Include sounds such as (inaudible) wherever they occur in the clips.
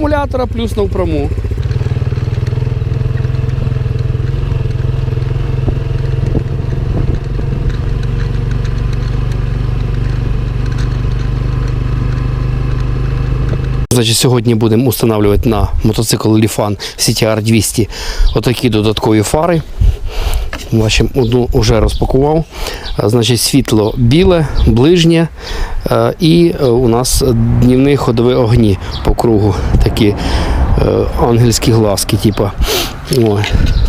Акумулятора плюс навпряму. Значить, сьогодні будемо встановлювати на мотоцикл Ліфан CTR 200 отакі додаткові фари. Бачимо, одну вже розпакував. А, Значить, світло біле, ближнє. е, І е, у нас днівні ходові огні по кругу. Такі е, ангельські глазки. Типу. Ой.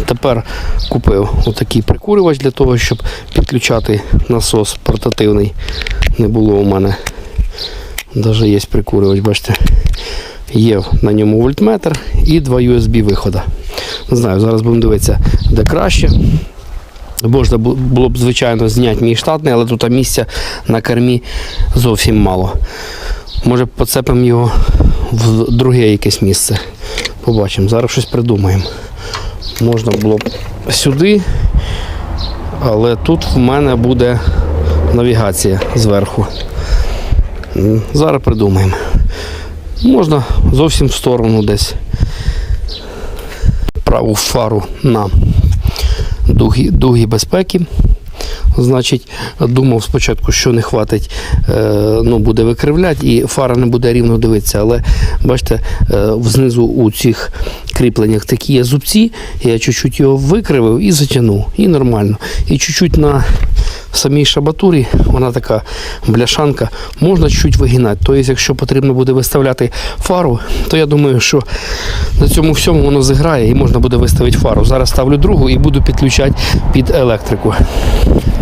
Тепер купив отакий прикурювач для того, щоб підключати насос портативний. Не було у мене. Навіть є прикурювач, бачите. Є на ньому вольтметр і два USB виходи. Не знаю, зараз будемо дивитися, де краще. Можна було б, звичайно, зняти мій штатний, але тут місця на кермі зовсім мало. Може поцепимо його в друге якесь місце. Побачимо. Зараз щось придумаємо. Можна було б сюди, але тут в мене буде навігація зверху. Зараз придумаємо. Можна зовсім в сторону десь праву фару на дуги, дуги безпеки. Значить, думав спочатку, що не хватить, е, ну, буде викривляти і фара не буде рівно дивитися. Але бачите, е, знизу у цих кріпленнях такі є зубці, я чуть-чуть його викривив і затягнув. І нормально. І чуть-чуть на самій шабатурі, вона така бляшанка, можна чуть вигинати. Тобто, якщо потрібно буде виставляти фару, то я думаю, що на цьому всьому воно зіграє і можна буде виставити фару. Зараз ставлю другу і буду підключати під електрику.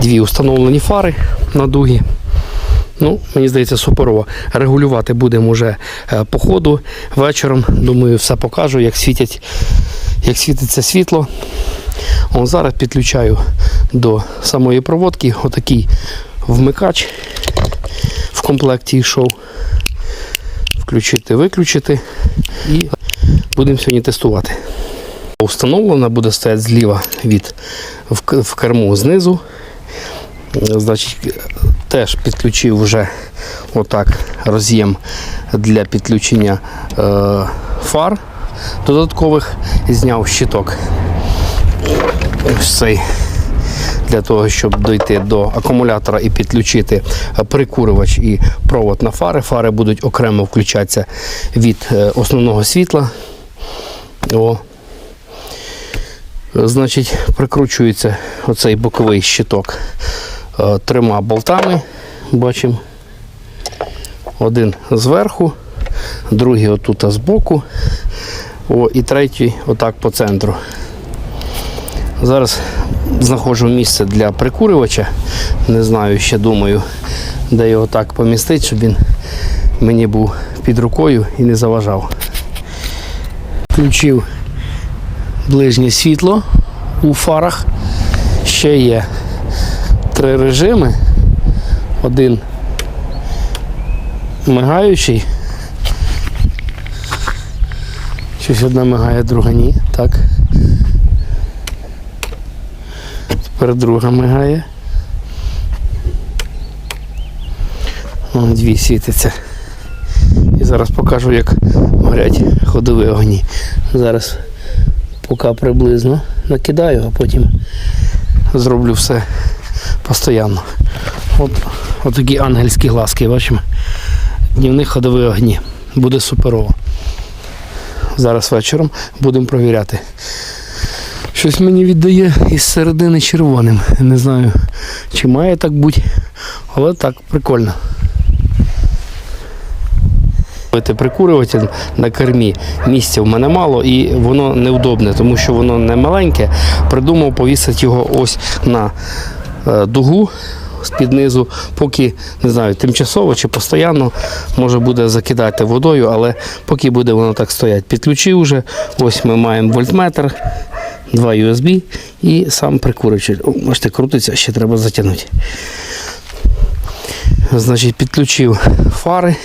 Дві установлені фари на дугі. Ну, мені здається, суперово. Регулювати будемо вже е, по ходу вечором. Думаю, все покажу, як світять, як світиться світло. О, зараз підключаю до самої проводки отакий вмикач в комплекті йшов. Включити, виключити і будемо сьогодні тестувати. Установлена буде стояти зліва від в, керму знизу. Значить, теж підключив вже отак роз'єм для підключення е, фар додаткових. Зняв щиток ось цей для того, щоб дойти до акумулятора і підключити прикурювач і провод на фари. Фари будуть окремо включатися від е, основного світла. О. Значить, прикручується оцей боковий щиток трьома болтами. Бачимо. Один зверху, другий отут збоку. О, і третій отак по центру. Зараз знаходжу місце для прикурювача. Не знаю, ще думаю, де його так помістити, щоб він мені був під рукою і не заважав. Включив ближнє світло у фарах. Ще є три режими. Один мигаючий. Щось одна мигає, друга ні. Так. Тепер друга мигає. Вон дві світиться. І зараз покажу, як горять ходові огні. Зараз поки приблизно накидаю, а потім зроблю все постійно. От, от такі ангельські глазки, бачимо. Днівні ходові огні. Буде суперово. Зараз вечором будемо провіряти. Щось мені віддає із середини червоним. Не знаю, чи має так бути, але так, прикольно. Прикурюватель на кермі. Місця в мене мало і воно неудобне, тому що воно не маленьке. Придумав повісити його ось на дугу з-під низу, поки не знаю, тимчасово чи постійно може буде закидати водою, але поки буде воно так стояти. Підключив вже, ось ми маємо вольтметр, два USB і сам прикурювач. Бачите, крутиться, ще треба затягнути. Значить, підключив фари.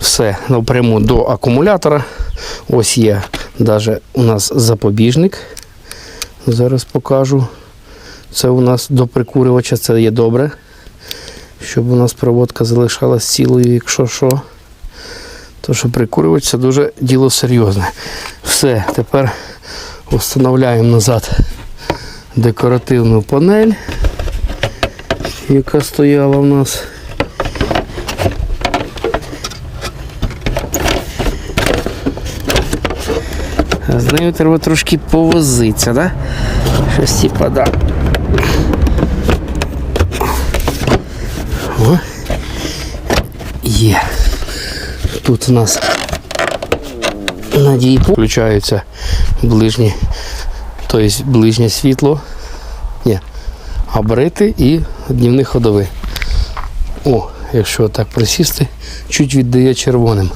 Все напряму до акумулятора. Ось є навіть у нас запобіжник. Зараз покажу. Це у нас до прикурювача, це є добре. Щоб у нас проводка залишалась цілою, якщо що. То, що прикурювач це дуже діло серйозне. Все, тепер встановляємо назад декоративну панель, яка стояла в нас. З нею треба трошки повозитися, да? Щось типа, да. О. Є. Тут у нас надії включаються ближні, тобто ближнє світло. Ні, габарити і днівний ходовий. О, якщо так присісти, чуть віддає червоним.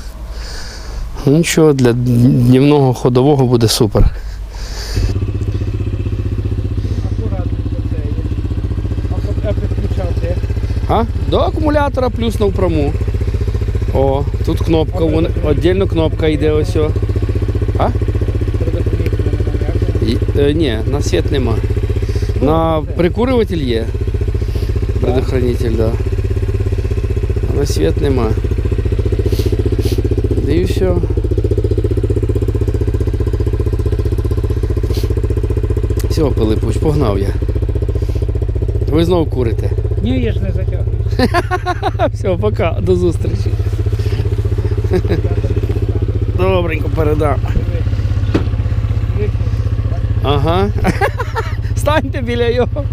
Ну, Нічого, для днівного ходового буде супер. А До акумулятора плюс на впряму. О, тут кнопка, вон, віддільно кнопка йде ось. А? І, е, ні, на світ нема. На прикурюватель є. Предохранитель, да. На світ нема. І все. Все, Пилипуч, погнав я. Ви знову курите. Ні, я ж не затягую. (laughs) Все, пока, до зустрічі. Добренько передам. Ага. (laughs) Станьте біля його.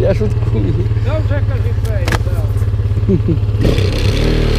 Я шуткую. Та вже двері, так. (laughs)